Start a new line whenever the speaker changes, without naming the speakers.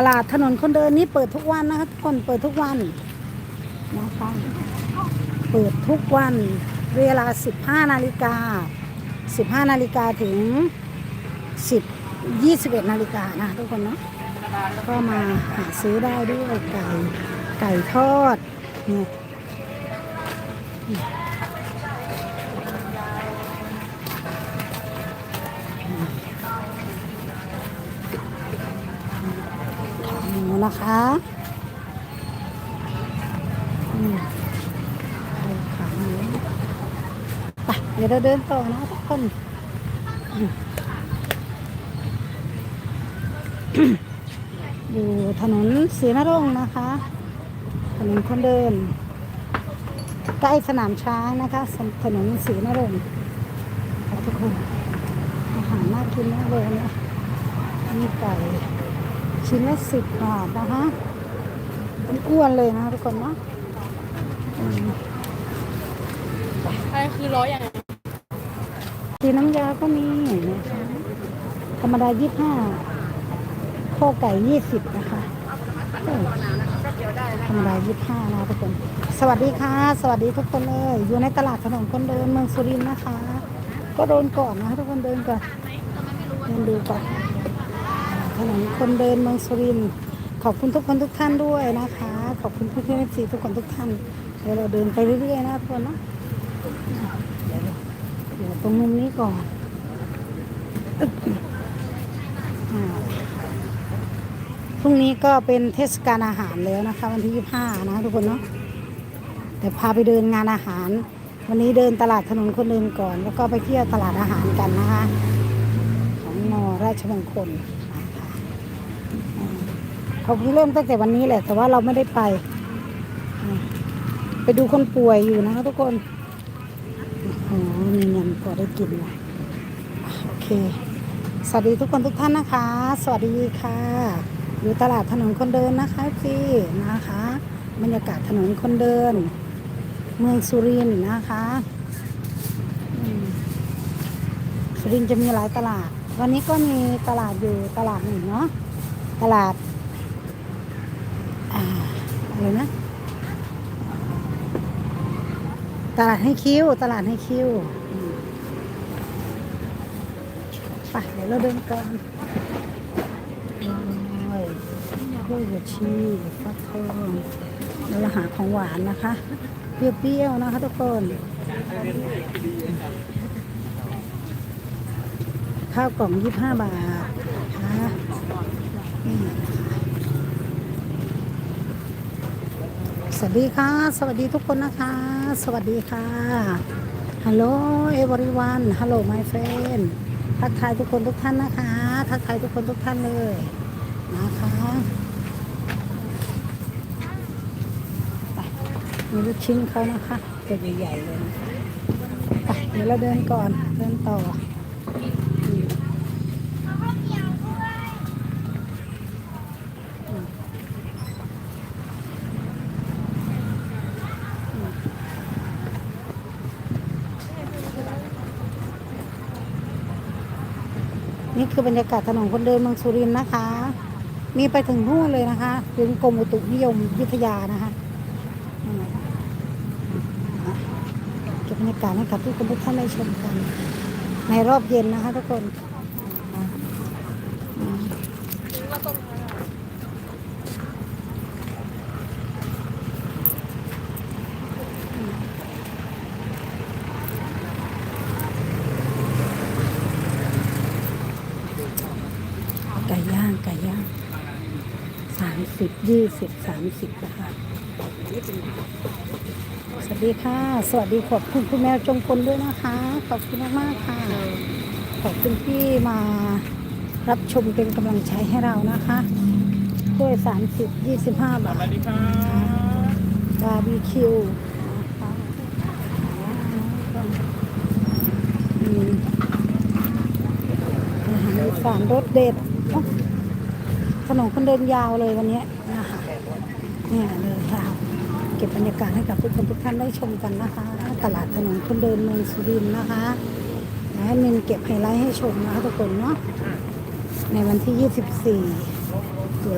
ตลาดถนนคนเดินนี้เปิดทุกวันนะคะทุกคนเปิดทุกวันนะคะเปิดทุกวันเวลา 15 นาฬิกา 15 นาฬิกาถึง 10 21 นาฬิกานะทุกคนเนาะก็มาหาซื้อได้ด้วยไก่ไก่ทอดเนี่ย นะคะอืมขาหมูไปเดี๋ยวเราเดินต่อนะทุกคนอยู่ถนนศรีนรงค์นะคะ ถนนคนเดิน ใกล้สนามช้างนะคะ ถนนศรีนรงค์ทุกคนอาหารน่ากินมากเลยนะมีไก่ ชิ้นละสิบบาทนะคะอ้วนๆเลยนะทุกคนเนาะอืม
อะไรคือร้อยอย่าง
สีน้ำยาก็มีนะคะธรรมดายี่ห้าข้อไก่ยี่สิบนะคะเออธรรมดายี่ห้านะทุกคน สวัสดีค่ะ สวัสดีทุกคนเลย อยู่ในตลาดถนนคนเดินเมืองสุรินทร์นะคะ ก็โดนก่อนนะทุกคนเดินก่อนเดินดูก่อน ถนนคนเดินเมืองสุรินทร์ขอบคุณทุกคนทุกท่านด้วยนะคะ ขอบคุณเพื่อนๆสีทุกคนทุกท่านเดี๋ยวเราเดินไปเรื่อยๆนะทุกคนเนาะเดี๋ยวตรงมุมนี้ก่อนพรุ่งนี้ก็เป็นเทศกาลอาหารแล้วนะคะ วันที่ 25 นะทุกคนเนาะแต่พาไปเดินงานอาหาร วันนี้เดินตลาดถนนคนเดินก่อน แล้วก็ไปเที่ยวตลาดอาหารกันนะคะ ของนอราชมงคล เขาเพิ่งเริ่มตั้งแต่วันนี้แหละ แต่ว่าเราไม่ได้ไป ไปดูคนป่วยอยู่นะคะทุกคนโอ้มีเงินพอได้กินนะโอเค สวัสดีทุกคนทุกท่านนะคะ สวัสดีค่ะ อยู่ตลาดถนนคนเดินนะคะพี่นะคะ บรรยากาศถนนคนเดิน เมืองสุรินทร์นะคะสุรินทร์จะมีหลายตลาด วันนี้ก็มีตลาดอยู่ตลาดหนึ่งเนาะตลาด อะไรนะ ตลาดให้คิว ตลาดให้คิวไปเดี๋ยวเราเดินกันโอ้ยกล้วยบวชชีฟักทองเดี๋ยวเราหาของหวานนะคะ เปรี้ยวๆนะคะทุกคนข้าวกล่องยี่ห้าบาทนะนี่นะคะ สวัสดีค่ะ สวัสดีทุกคนนะคะ สวัสดีค่ะ ฮัลโหลเอวอริวันฮัลโหลไมเฟนทักทายทุกคนทุกท่านนะคะ ทักทายทุกคนทุกท่านเลยนะคะมีลูกชิ้นเขานะคะตัวใหญ่ๆเลยนะคะไปเดี๋ยวเราเดินก่อน เดินต่อ นี่คือบรรยากาศถนนคนเดินเมืองสุรินทร์นะคะ มีไปถึงนู่นเลยนะคะถึงกรมอุตุนิยมวิทยานะคะเก็บบรรยากาศให้กับทุกคนทุกท่านได้ชมกัน ในรอบเย็นนะคะทุกคน ก่ย่างไก่ย่างสามสิบยี่สิบสามสิบนะคะสวัสดีค่ะ สวัสดีขอบคุณคุณแมวจงกลด้วยนะคะ ขอบคุณมากๆค่ะ ขอบคุณที่มารับชมเป็นกำลังใจให้เรานะคะถ้วยสามสิบยี่สิบห้าบาท
สวัสดีครับ
บาร์บีคิวนะคะอืมอาหารอีสานรสเด็ดโอ๊ะ ถนนคนเดินยาวเลยวันนี้นะคะเนี่ยเดินยาวเก็บบรรยากาศให้กับทุกคนทุกท่านได้ชมกันนะคะ ตลาดถนนคนเดินเมืองสุรินทร์นะคะและมินเก็บไฮไลท์ให้ชมนะคะทุกคนเนาะในวันที่ 24